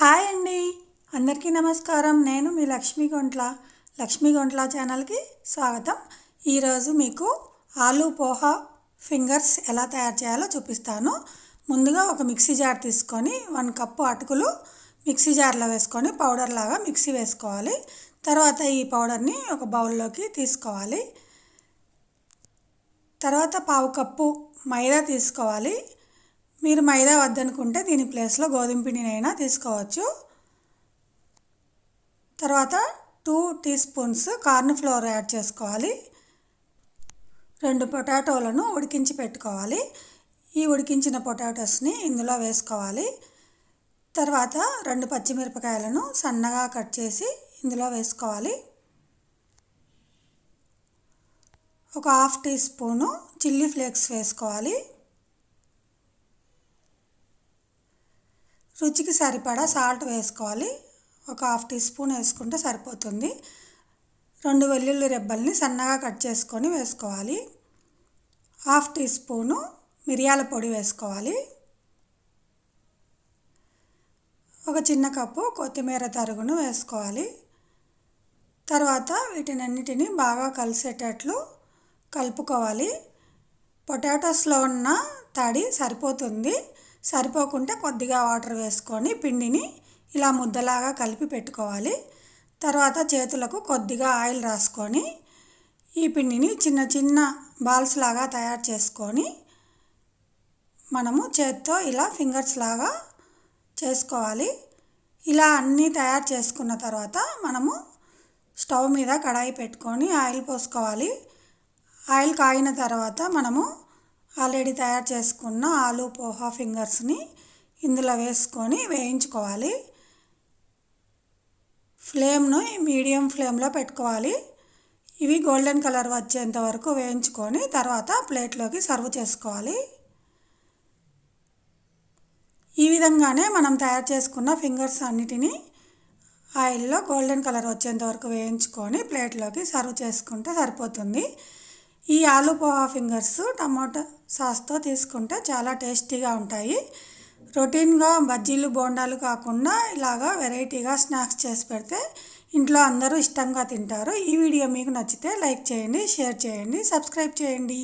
Hi అండి. అందరికీ నమస్కారం. నేను మీ లక్ష్మీ గుంట్ల. లక్ష్మీ గుంట్ల ఛానల్కి స్వాగతం. ఈరోజు మీకు ఆలూ పోహా ఫింగర్స్ ఎలా తయారు చేయాలో చూపిస్తాను. ముందుగా ఒక మిక్సీ జార్ తీసుకొని వన్ కప్పు అటుకులు మిక్సీ జార్లో వేసుకొని పౌడర్ లాగా మిక్సీ వేసుకోవాలి. తర్వాత ఈ పౌడర్ని ఒక బౌల్లోకి తీసుకోవాలి. తర్వాత పావు కప్పు మైదా తీసుకోవాలి. మీరు మైదా వద్దనుకుంటే దీని ప్లేస్లో గోధుమ పిండినైనా తీసుకోవచ్చు. తర్వాత two tea spoons corn flour add చేసుకోవాలి. రెండు పొటాటోలను ఉడికించి పెట్టుకోవాలి. ఈ ఉడికించిన పొటాటోస్ని ఇందులో వేసుకోవాలి. తర్వాత రెండు పచ్చిమిరపకాయలను సన్నగా కట్ చేసి ఇందులో వేసుకోవాలి. ఒక half tea spoon chilli flakes వేసుకోవాలి. రుచికి సరిపడా సాల్ట్ వేసుకోవాలి. ఒక హాఫ్ టీ స్పూన్ వేసుకుంటే సరిపోతుంది. రెండు వెల్లుల్లి రెబ్బల్ని సన్నగా కట్ చేసుకొని వేసుకోవాలి. హాఫ్ టీ స్పూను మిరియాల పొడి వేసుకోవాలి. ఒక చిన్న కప్పు కొత్తిమీర తరుగును వేసుకోవాలి. తర్వాత వీటినన్నిటిని బాగా కలిసేటట్లు కలుపుకోవాలి. పొటాటోస్లో ఉన్న తడి సరిపోతుంది. సరిపోకుంటే కొద్దిగా వాటర్ వేసుకొని పిండిని ఇలా ముద్దలాగా కలిపి పెట్టుకోవాలి. తర్వాత చేతులకు కొద్దిగా ఆయిల్ రాసుకొని ఈ పిండిని చిన్న చిన్న బాల్స్ లాగా తయారు చేసుకొని మనము చేత్తో ఇలా ఫింగర్స్ లాగా చేసుకోవాలి. ఇలా అన్నీ తయారు చేసుకున్న తర్వాత మనము స్టవ్ మీద కడాయి పెట్టుకొని ఆయిల్ పోసుకోవాలి. ఆయిల్ కాగిన తర్వాత మనము ఆల్రెడీ తయారు చేసుకున్న ఆలు పోహా ఫింగర్స్ని ఇందులో వేసుకొని వేయించుకోవాలి. ఫ్లేమ్ను మీడియం ఫ్లేమ్లో పెట్టుకోవాలి. ఇవి గోల్డెన్ కలర్ వచ్చేంత వరకు వేయించుకొని తర్వాత ప్లేట్లోకి సర్వ్ చేసుకోవాలి. ఈ విధంగానే మనం తయారు చేసుకున్న ఫింగర్స్ అన్నిటినీ ఆయిల్లో గోల్డెన్ కలర్ వచ్చేంత వరకు వేయించుకొని ప్లేట్లోకి సర్వ్ చేసుకుంటే సరిపోతుంది. ఈ ఆలు పోహా ఫింగర్స్ టమాటా సాస్తో తీసుకుంటే చాలా టేస్టీగా ఉంటాయి. రొటీన్గా బజ్జీలు బోండాలు కాకుండా ఇలాగా వెరైటీగా స్నాక్స్ చేసి పెడితే ఇంట్లో అందరూ ఇష్టంగా తింటారు. ఈ వీడియో మీకు నచ్చితే లైక్ చేయండి షేర్ చేయండి సబ్స్క్రైబ్ చేయండి.